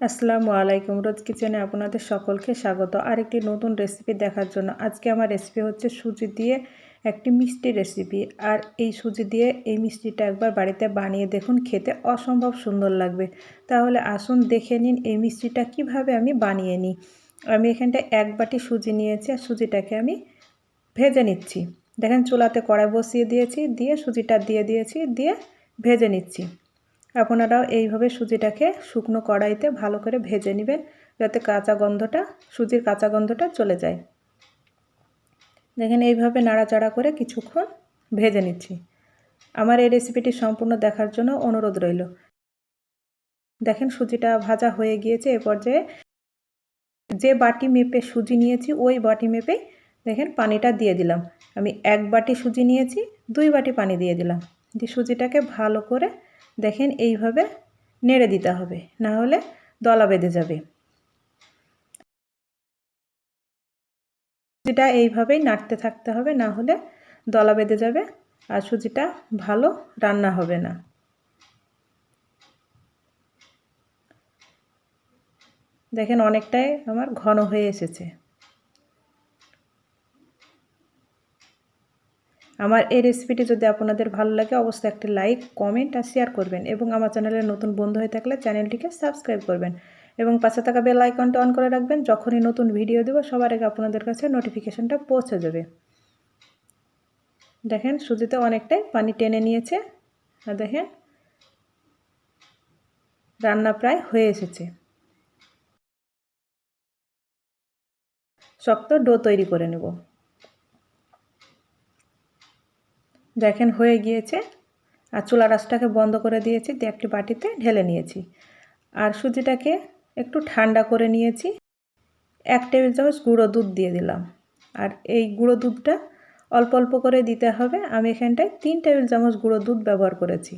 আসসালামু আলাইকুম। রোজ কিচেনে আপনাদের সকলকে স্বাগত। আরেকটি নতুন রেসিপি দেখার জন্য আজকে আমার রেসিপি হচ্ছে সুজি দিয়ে একটি মিষ্টি রেসিপি। আর এই সুজি দিয়ে এই মিষ্টিটা একবার বাড়িতে বানিয়ে দেখুন, খেতে অসম্ভব সুন্দর লাগবে। তাহলে আসুন, দেখে নিন এই মিষ্টিটা কীভাবে আমি বানিয়ে নিই। আমি এখানটায় এক বাটি সুজি নিয়েছি আর সুজিটাকে আমি ভেজে নিচ্ছি। দেখেন চুলাতে কড়াই বসিয়ে দিয়েছি, দিয়ে সুজিটা দিয়ে দিয়েছি, দিয়ে ভেজে নিচ্ছি। আপনারাও এইভাবে সুজিটাকে শুকনো কড়াইতে ভালো করে ভেজে নেবেন, যাতে কাঁচা গন্ধটা, সুজির কাঁচা গন্ধটা চলে যায়। দেখেন এইভাবে নাড়াচাড়া করে কিছুক্ষণ ভেজে নিচ্ছি। আমার এই রেসিপিটি সম্পূর্ণ দেখার জন্য অনুরোধ রইল। দেখেন সুজিটা ভাজা হয়ে গিয়েছে, এ পর্যায়ে যে বাটি মেপে সুজি নিয়েছি, ওই বাটি মেপে দেখেন পানিটা দিয়ে দিলাম। আমি এক বাটি সুজি নিয়েছি, দুই বাটি পানি দিয়ে দিলাম। দিয়ে সুজিটাকে ভালো করে দেখেন এইভাবে নেড়ে দিতে হবে, না হলে দলা বেঁধে যাবে। সুজিটা এইভাবেই নাড়তে থাকতে হবে, না হলে দলা বেঁধে যাবে আর সুজিটা ভালো রান্না হবে না। দেখেন অনেকটাই আমার ঘন হয়ে এসেছে। আমার এই রেসিপিটি যদি আপনাদের ভালো লাগে, অবশ্যই একটি লাইক কমেন্ট আর শেয়ার করবেন এবং আমার চ্যানেলের নতুন বন্ধু হয়ে থাকলে চ্যানেলটিকে সাবস্ক্রাইব করবেন। এবং পাশে থাকা বেল আইকনটা অন করে রাখবেন, যখনই নতুন ভিডিও দেবো, সবার আগে আপনাদের কাছে নোটিফিকেশনটা পৌঁছে যাবে। দেখেন, সুজিতে অনেকটাই পানি টেনে নিয়েছে। আর দেখেন, রান্না প্রায় হয়ে এসেছে। শক্ত ডো তৈরি করে নেব। দেখেন হয়ে গিয়েছে। আর চুলা রাসটাকে বন্ধ করে দিয়েছি, দিয়ে একটি বাটিতে ঢেলে নিয়েছি। আর সুজিটাকে একটু ঠান্ডা করে নিয়েছি। এক টেবিল চামচ গুঁড়ো দুধ দিয়ে দিলাম। আর এই গুঁড়ো দুধটা অল্প অল্প করে দিতে হবে। আমি এখানটায় তিন টেবিল চামচ গুঁড়ো দুধ ব্যবহার করেছি।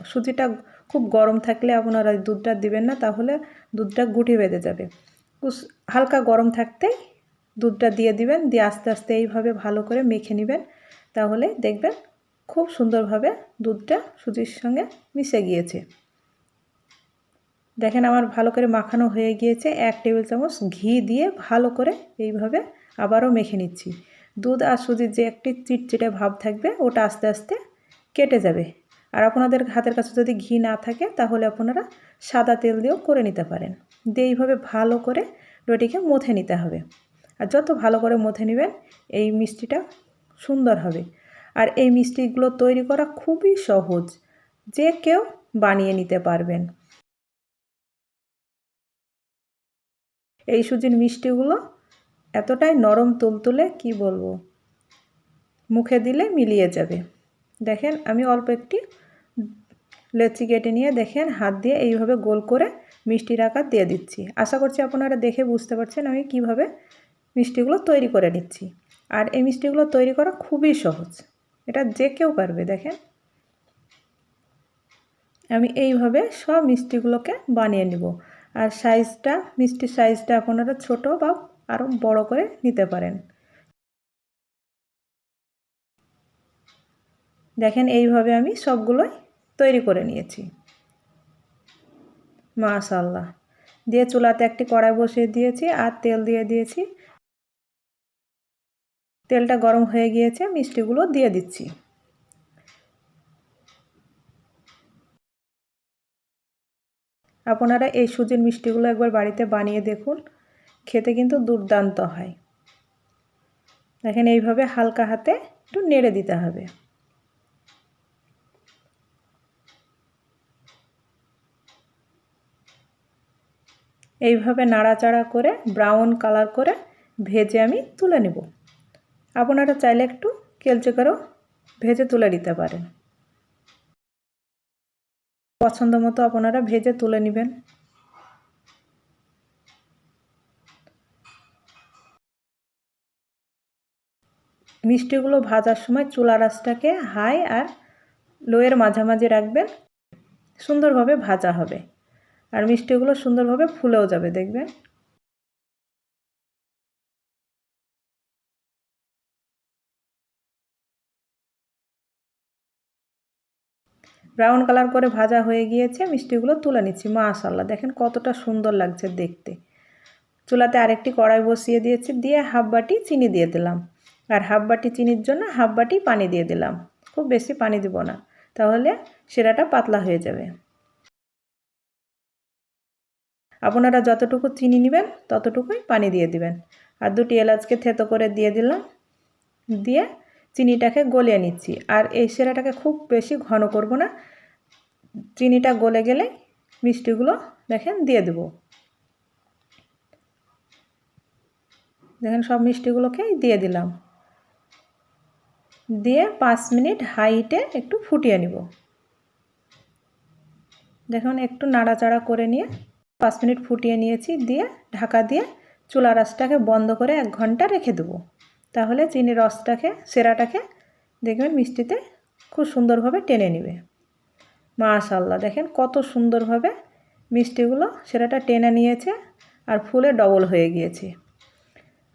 সুজিটা খুব গরম থাকলে আপনারা দুধটা দিবেন না, তাহলে দুধটা গুটি বেঁধে যাবে। হালকা গরম থাকতেই দুধটা দিয়ে দিবেন, দিয়ে আস্তে আস্তে এইভাবে ভালো করে মেখে নেবেন। তাহলে দেখবেন খুব সুন্দরভাবে দুধটা সুজির সঙ্গে মিশে গিয়েছে। দেখেন আমার ভালো করে মাখানো হয়ে গিয়েছে। এক টেবিল চামচ ঘি দিয়ে ভালো করে এইভাবে আবারও মেখে নিচ্ছি। দুধ আর সুজির যে একটি চিটচিটে ভাব থাকবে, ওটা আস্তে আস্তে কেটে যাবে। আর আপনাদের হাতের কাছে যদি ঘি না থাকে, তাহলে আপনারা সাদা তেল দিয়েও করে নিতে পারেন। দিয়ে এইভাবে ভালো করে রুটিকে মথে নিতে হবে। আর যত ভালো করে মথে নেবেন, এই মিষ্টিটা সুন্দর হবে। আর এই মিষ্টিগুলো তৈরি করা খুবই সহজ। যে কেউ বানিয়ে নিতে পারবেন। এই সুজির মিষ্টিগুলো এতটাই নরম তুলতুলে, কি বলব? মুখে দিলে মিলিয়ে যাবে। দেখেন, আমি অল্প একটি লেচি কেটে নিয়ে দেখেন, হাত দিয়ে এইভাবে গোল করে মিষ্টির আকার দিয়ে দিচ্ছি। আশা করছি আপনারা দেখে বুঝতে পারছেন আমি কীভাবে মিষ্টিগুলো তৈরি করে নিচ্ছি। আর এই মিষ্টিগুলো তৈরি করা খুবই সহজ। এটা যে কেউ পারবে, দেখেন। আমি এইভাবে সব মিষ্টিগুলোকে বানিয়ে নিব। আর সাইজটা, মিষ্টির সাইজটা আপনারা ছোট বা আরও বড় করে নিতে পারেন। দেখেন, এইভাবে আমি সবগুলোই তৈরি করে নিয়েছি। মাশাল্লাহ দিয়ে চুলাতে একটি কড়াই বসিয়ে দিয়েছি আর তেল দিয়ে দিয়েছি। তেলটা গরম হয়ে গিয়েছে, মিষ্টিগুলো দিয়ে দিচ্ছি। আপনারা এই সুজির মিষ্টিগুলো একবার বাড়িতে বানিয়ে দেখুন, খেতে কিন্তু দুর্দান্ত হয়। দেখেন, এইভাবে হালকা হাতে একটু নেড়ে দিতে হবে। এইভাবে নাড়াচাড়া করে, ব্রাউন কালার করে ভেজে আমি তুলে নেব। আপনারা চাইলে একটু কেলচে করেও ভেজে তুলে নিতে পারেন। পছন্দ মতো আপনারা ভেজে তুলে নেবেন। মিষ্টিগুলো ভাজার সময় চুলা রাসটাকে হাই আর লোয়ের মাঝামাঝি রাখবেন। সুন্দরভাবে ভাজা হবে। আর মিষ্টিগুলো সুন্দরভাবে ফুলেও যাবে, দেখবেন? ব্রাউন কালার করে ভাজা হয়ে গিয়েছে, মিষ্টিগুলো তুলে নিচ্ছি মাশাল্লাহ দেখেন কতটা সুন্দর লাগছে দেখতে। চুলাতে আরেকটি কড়াই বসিয়ে দিয়েছি, দিয়ে হাফ বাটি চিনি দিয়ে দিলাম। আর হাফ বাটি চিনির জন্য হাফ বাটি পানি দিয়ে দিলাম। খুব বেশি পানি দিব না, তাহলে সেরাটা পাতলা হয়ে যাবে। আপনারা যতটুকু চিনি নেবেন, ততটুকুই পানি দিয়ে দিবেন। আর দুটি এলাচকে থেতো করে দিয়ে দিলাম। দিয়ে চিনিটাকে গলিয়ে নিচ্ছি। আর এই সেরাটাকে খুব বেশি ঘন করব না। চিনিটা গলে গেলে মিষ্টিগুলো দেখেন দিয়ে দেব। দেখেন সব মিষ্টিগুলোকেই দিয়ে দিলাম। দিয়ে পাঁচ মিনিট হাইটে একটু ফুটিয়ে নিব। দেখুন একটু নাড়াচাড়া করে নিয়ে পাঁচ মিনিট ফুটিয়ে নিয়েছি। দিয়ে ঢাকা দিয়ে চুলা রসটাকে বন্ধ করে এক ঘণ্টা রেখে দেবো। তাহলে চিনি রসটাকে, সেরাটাকে দেখবেন মিষ্টিতে খুব সুন্দরভাবে টেনে নেবে। মাশাল্লাহ দেখেন কত সুন্দরভাবে মিষ্টিগুলো সেরাটা টেনে নিয়েছে আর ফুলে ডবল হয়ে গিয়েছে।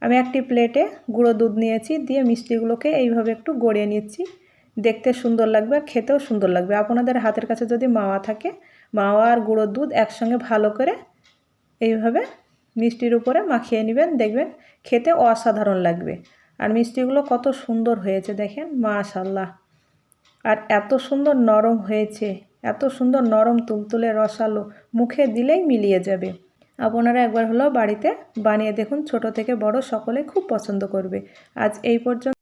আমি একটি প্লেটে গুঁড়ো দুধ নিয়েছি, দিয়ে মিষ্টিগুলোকে এইভাবে একটু গড়িয়ে নিচ্ছি। দেখতে সুন্দর লাগবে আর খেতেও সুন্দর লাগবে। আপনাদের হাতের কাছে যদি মাওয়া থাকে, মাওয়া আর গুঁড়ো দুধ একসঙ্গে ভালো করে এইভাবে মিষ্টির উপরে মাখিয়ে নেবেন। দেখবেন খেতে অসাধারণ লাগবে। আর মিষ্টিগুলো কত সুন্দর হয়েছে দেখেন মাশাল্লাহ আর এত সুন্দর নরম হয়েছে, এত সুন্দর নরম তুলতুলে রসালো, মুখে দিলেই মিলিয়ে যাবে। আপনারা একবার হলো বাড়িতে বানিয়ে দেখুন, ছোট থেকে বড় সকলে খুব পছন্দ করবে। আজ এই পর্যন্ত